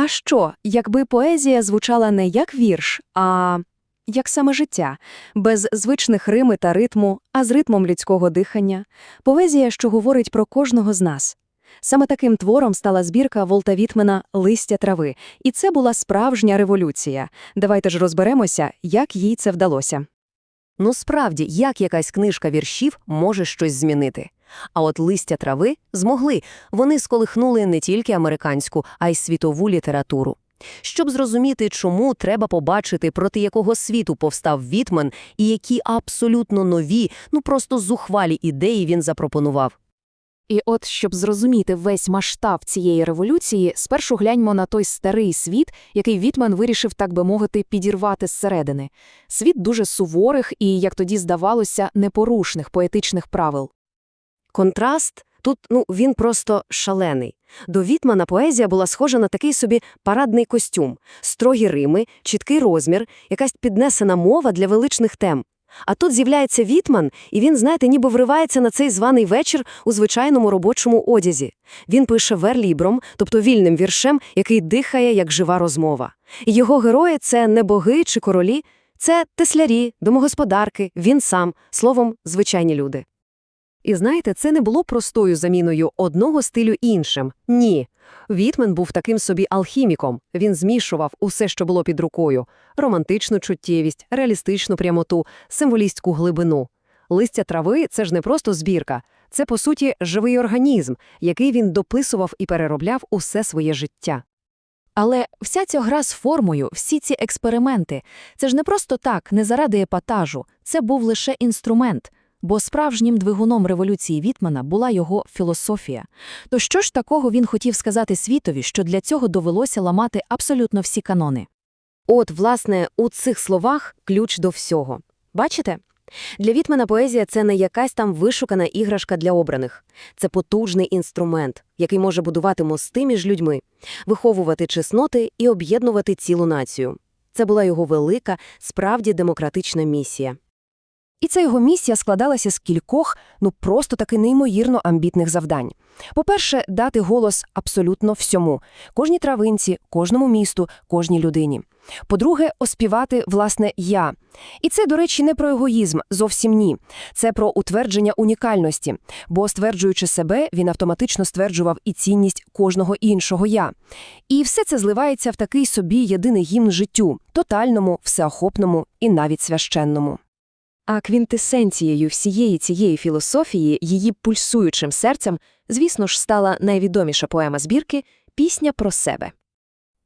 А що, якби поезія звучала не як вірш, а як саме життя, без звичних рими та ритму, а з ритмом людського дихання, поезія, що говорить про кожного з нас. Саме таким твором стала збірка Волта Вітмена «Листя трави», і це була справжня революція. Давайте ж розберемося, як їй це вдалося. Ну справді, як якась книжка віршів може щось змінити. А от листя трави змогли. Вони сколихнули не тільки американську, а й світову літературу. Щоб зрозуміти, чому треба побачити, проти якого світу повстав Вітмен і які абсолютно нові, ну просто зухвалі ідеї він запропонував. І от, щоб зрозуміти весь масштаб цієї революції, спершу гляньмо на той старий світ, який Вітмен вирішив, так би мовити, підірвати зсередини. Світ дуже суворих і, як тоді здавалося, непорушних поетичних правил. Контраст тут, ну, він просто шалений. До Вітмана поезія була схожа на такий собі парадний костюм, строгі рими, чіткий розмір, якась піднесена мова для величних тем. А тут з'являється Вітман, і він, знаєте, ніби вривається на цей званий вечір у звичайному робочому одязі. Він пише верлібром, тобто вільним віршем, який дихає, як жива розмова. І його герої – це не боги чи королі, це теслярі, домогосподарки, він сам, словом, звичайні люди. І знаєте, це не було простою заміною одного стилю іншим. Ні. Вітмен був таким собі алхіміком. Він змішував усе, що було під рукою: романтичну чуттєвість, реалістичну прямоту, символістську глибину. Листя трави це ж не просто збірка, це, по суті, живий організм, який він дописував і переробляв усе своє життя. Але вся ця гра з формою, всі ці експерименти – це ж не просто так, не заради епатажу, це був лише інструмент. Бо справжнім двигуном революції Вітмана була його філософія. То що ж такого він хотів сказати світові, що для цього довелося ламати абсолютно всі канони? От, власне, у цих словах ключ до всього. Бачите? Для Вітмена поезія це не якась там вишукана іграшка для обраних. Це потужний інструмент, який може будувати мости між людьми, виховувати чесноти і об'єднувати цілу націю. Це була його велика, справді демократична місія. І ця його місія складалася з кількох, ну просто таки неймовірно амбітних завдань. По-перше, дати голос абсолютно всьому кожній травинці, кожному місту, кожній людині. По-друге, оспівати власне я. І це, до речі, не про егоїзм, зовсім ні. Це про утвердження унікальності, бо, стверджуючи себе, він автоматично стверджував і цінність кожного іншого я. І все це зливається в такий собі єдиний гімн життю, тотальному, всеохопному і навіть священному. А квінтесенцією всієї цієї філософії, її пульсуючим серцем, звісно ж, стала найвідоміша поема збірки Пісня про себе.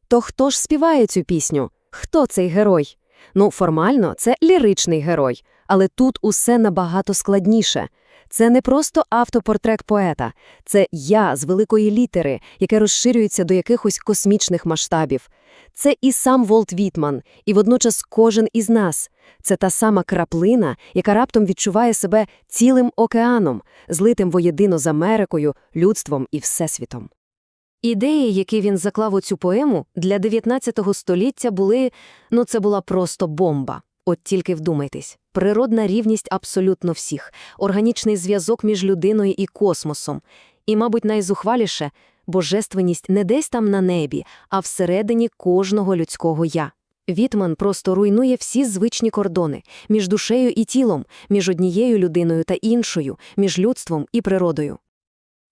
То хто ж співає цю пісню? Хто цей герой? Ну, формально, це ліричний герой, але тут усе набагато складніше. Це не просто автопортрет поета, це я з великої літери, яке розширюється до якихось космічних масштабів. Це і сам Волт Вітман, і водночас кожен із нас. Це та сама краплина, яка раптом відчуває себе цілим океаном, злитим воєдино з Америкою, людством і Всесвітом. Ідеї, які він заклав у цю поему, для 19 століття були, ну це була просто бомба. От тільки вдумайтесь, природна рівність абсолютно всіх, органічний зв'язок між людиною і космосом. І, мабуть, найзухваліше божественність не десь там на небі, а всередині кожного людського я. Вітман просто руйнує всі звичні кордони між душею і тілом, між однією людиною та іншою, між людством і природою.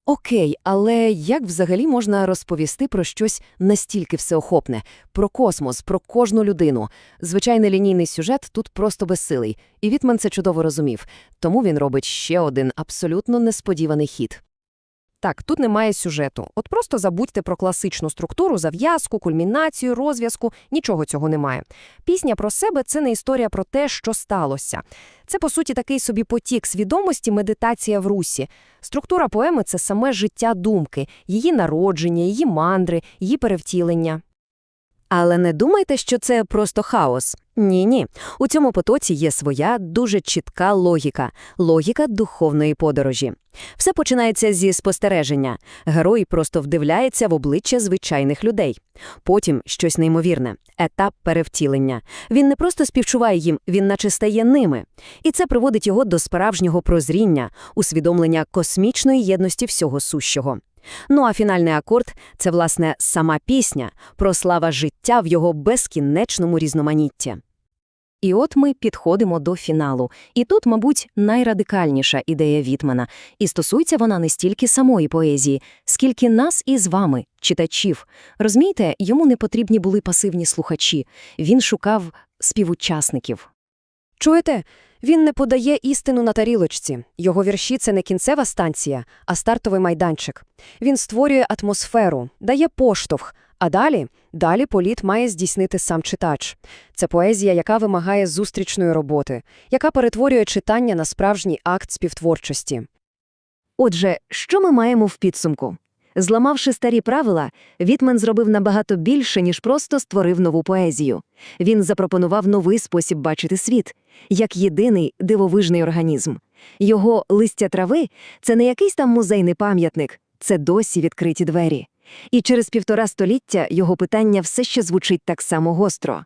Окей, але як взагалі можна розповісти про щось настільки всеохопне, про космос, про кожну людину? Звичайний лінійний сюжет тут просто безсилий, і Вітман це чудово розумів, тому він робить ще один абсолютно несподіваний хід. Так, тут немає сюжету. От просто забудьте про класичну структуру, зав'язку, кульмінацію, розв'язку, нічого цього немає. Пісня про себе це не історія про те, що сталося. Це, по суті, такий собі потік свідомості, медитація в русі. Структура поеми це саме життя думки, її народження, її мандри, її перевтілення. Але не думайте, що це просто хаос. Ні, ні. У цьому потоці є своя дуже чітка логіка логіка духовної подорожі. Все починається зі спостереження. Герой просто вдивляється в обличчя звичайних людей. Потім щось неймовірне етап перевтілення. Він не просто співчуває їм, він наче стає ними. І це приводить його до справжнього прозріння, усвідомлення космічної єдності всього сущого. Ну а фінальний акорд – це, власне, сама пісня про слава життя в його безкінечному різноманітті. І от ми підходимо до фіналу. І тут, мабуть, найрадикальніша ідея Вітмана. І стосується вона не стільки самої поезії, скільки нас із вами, читачів. Розумієте, йому не потрібні були пасивні слухачі. Він шукав співучасників. Чуєте? Він не подає істину на тарілочці. Його вірші – це не кінцева станція, а стартовий майданчик. Він створює атмосферу, дає поштовх, а далі, далі політ має здійснити сам читач. Це поезія, яка вимагає зустрічної роботи, яка перетворює читання на справжній акт співтворчості. Отже, що ми маємо в підсумку? Зламавши старі правила, Вітмен зробив набагато більше, ніж просто створив нову поезію. Він запропонував новий спосіб бачити світ, як єдиний дивовижний організм. Його «Листя трави» — це не якийсь там музейний пам'ятник, це досі відкриті двері. І через півтора століття його питання все ще звучить так само гостро.